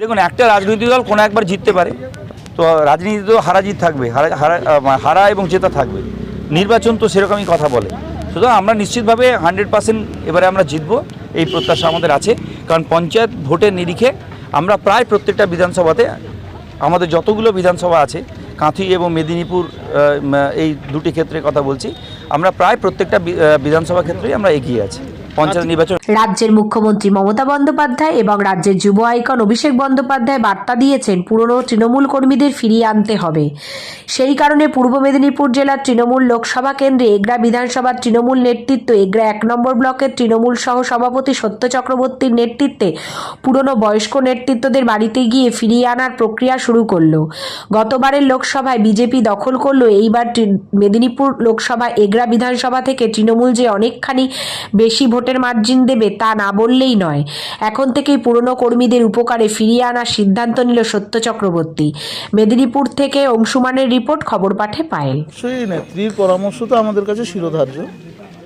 দেখুন, একটা রাজনৈতিক দল কোনো একবার জিততে পারে। তো রাজনীতিতেও হারা জিত থাকবে, হারা হারা হারা এবং জেতা থাকবে। নির্বাচন তো সেরকমই কথা বলে। সুতরাং আমরা নিশ্চিতভাবে হান্ড্রেড পার্সেন্ট এবারে আমরা জিতবো, এই প্রত্যাশা আমাদের আছে। কারণ পঞ্চায়েত ভোটের নিরিখে আমরা প্রায় প্রত্যেকটা বিধানসভাতে আমাদের যতগুলো বিধানসভা আছে, কাঁথি এবং মেদিনীপুর এই দুটি ক্ষেত্রে কথা বলছি, আমরা প্রায় প্রত্যেকটা বিধানসভা ক্ষেত্রেই আমরা এগিয়ে আছি। পঞ্চায়েত নির্বাচন রাজ্যের মুখ্যমন্ত্রী মমতা বন্দ্যোপাধ্যায় এবং রাজ্যের যুব আইকন অভিষেক বন্দ্যোপাধ্যায় বার্তা দিয়েছেন পুরনো তৃণমূল কর্মীদের ফিরিয়ে আনতে হবে। সেই কারণে পূর্ব মেদিনীপুর জেলার তৃণমূল লোকসভা কেন্দ্রে এগরা বিধানসভার তৃণমূল নেতৃত্ব এগরা এক নম্বর ব্লকের তৃণমূল সহ সভাপতি সত্য চক্রবর্তীর নেতৃত্বে পুরনো বয়স্ক নেতৃত্বদের বাড়িতে গিয়ে ফিরিয়ে আনার প্রক্রিয়া শুরু করল। গতবারের লোকসভায় বিজেপি দখল করল এইবার মেদিনীপুর লোকসভা এগরা বিধানসভা থেকে তৃণমূল যে অনেকখানি বেশি ভোটের মার্জিন দেবে তা না বললেই নয়। এখন থেকেই পুরনো কর্মীদের উপকারে ফিরিয়ে আনার সিদ্ধান্ত নিল সত্য চক্রবর্তী। মেদিনীপুর থেকে অংশুমানের রিপোর্ট, খবর পাঠে পায়েল। সেই নেত্রীর পরামর্শ তো আমাদের কাছে শিরোধার্য।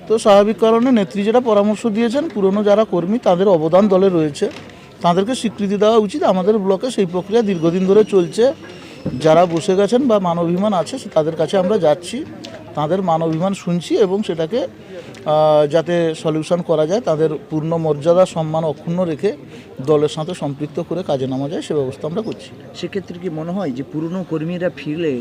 তো স্বাভাবিক কারণে নেত্রী যেটা পরামর্শ দিয়েছেন, পুরনো যারা কর্মী তাদের অবদান দলে রয়েছে। তাদেরকে স্বীকৃতি দেওয়া উচিত। আমাদের ব্লকে সেই প্রক্রিয়া দীর্ঘদিন ধরে চলছে। যারা বসে গেছেন বা মানবিমান আছে, তাদের কাছে আমরা যাচ্ছি। তাদের মানবিমান শুনছি এবং সেটাকে যাতে সলিউশন করা যায় তাদের পূর্ণ মর্যাদা সম্মান অক্ষুণ্ণ রেখে দলের সাথে সম্পৃক্ত করে কাজে নামা যায় সে ব্যবস্থা আমরা করছি। সেক্ষেত্রে কি মনে হয় যে পুরনো কর্মীরা ফিরলে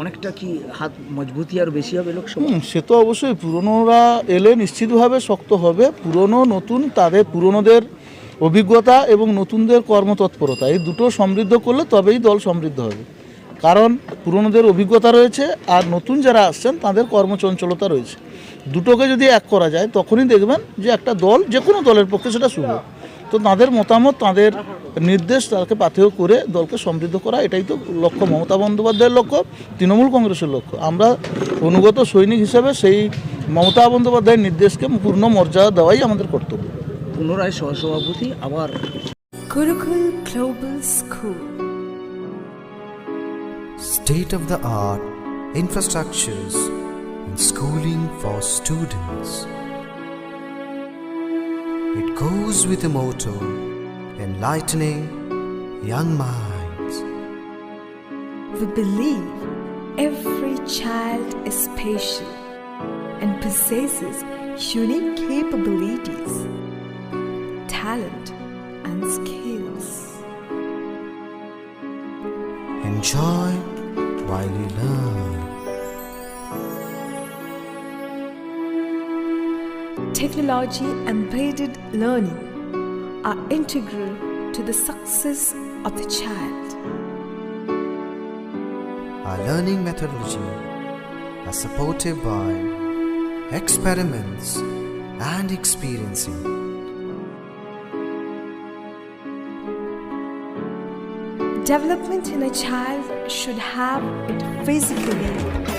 অনেকটা কি হাত মজবুতি আর বেশি হবে লোকসভা হুম সে তো অবশ্যই পুরনোরা এলে নিশ্চিতভাবে শক্ত হবে। পুরনো নতুন তাদের পুরনোদের অভিজ্ঞতা এবং নতুনদের কর্মতৎপরতা এই দুটো সমৃদ্ধ করলে তবেই দল সমৃদ্ধ হবে। কারণ পুরনোদের অভিজ্ঞতা রয়েছে আর নতুন যারা আসছেন তাদের কর্মচঞ্চলতা রয়েছে। দুটোকে যদি এক করা যায় তখনই দেখবেন যে একটা দল যে কোনো দলের পক্ষে সেটা শুভ। তো তাদের মতামত তাদের নির্দেশ তাকে পাথেয় করে দলকে সমৃদ্ধ করা এটাই তো লক্ষ্য। মমতা বন্দ্যোপাধ্যায়ের লক্ষ্য তৃণমূল কংগ্রেসের লক্ষ্য। আমরা অনুগত সৈনিক হিসেবে সেই মমতা বন্দ্যোপাধ্যায়ের নির্দেশকে পূর্ণ মর্যাদা দেওয়াই আমাদের কর্তব্য। পুনরায় সহসভাপতি আবার Gurukul Global School. state of the art infrastructures schooling for students. It goes with the motto enlightening young minds. We believe every child is special and possesses unique capabilities, talent, and skills. Enjoy while you learn. Technology embedded learning are integral to the success of the child. Our learning methodology are supported by experiments and experiencing. Development in a child should have it physically,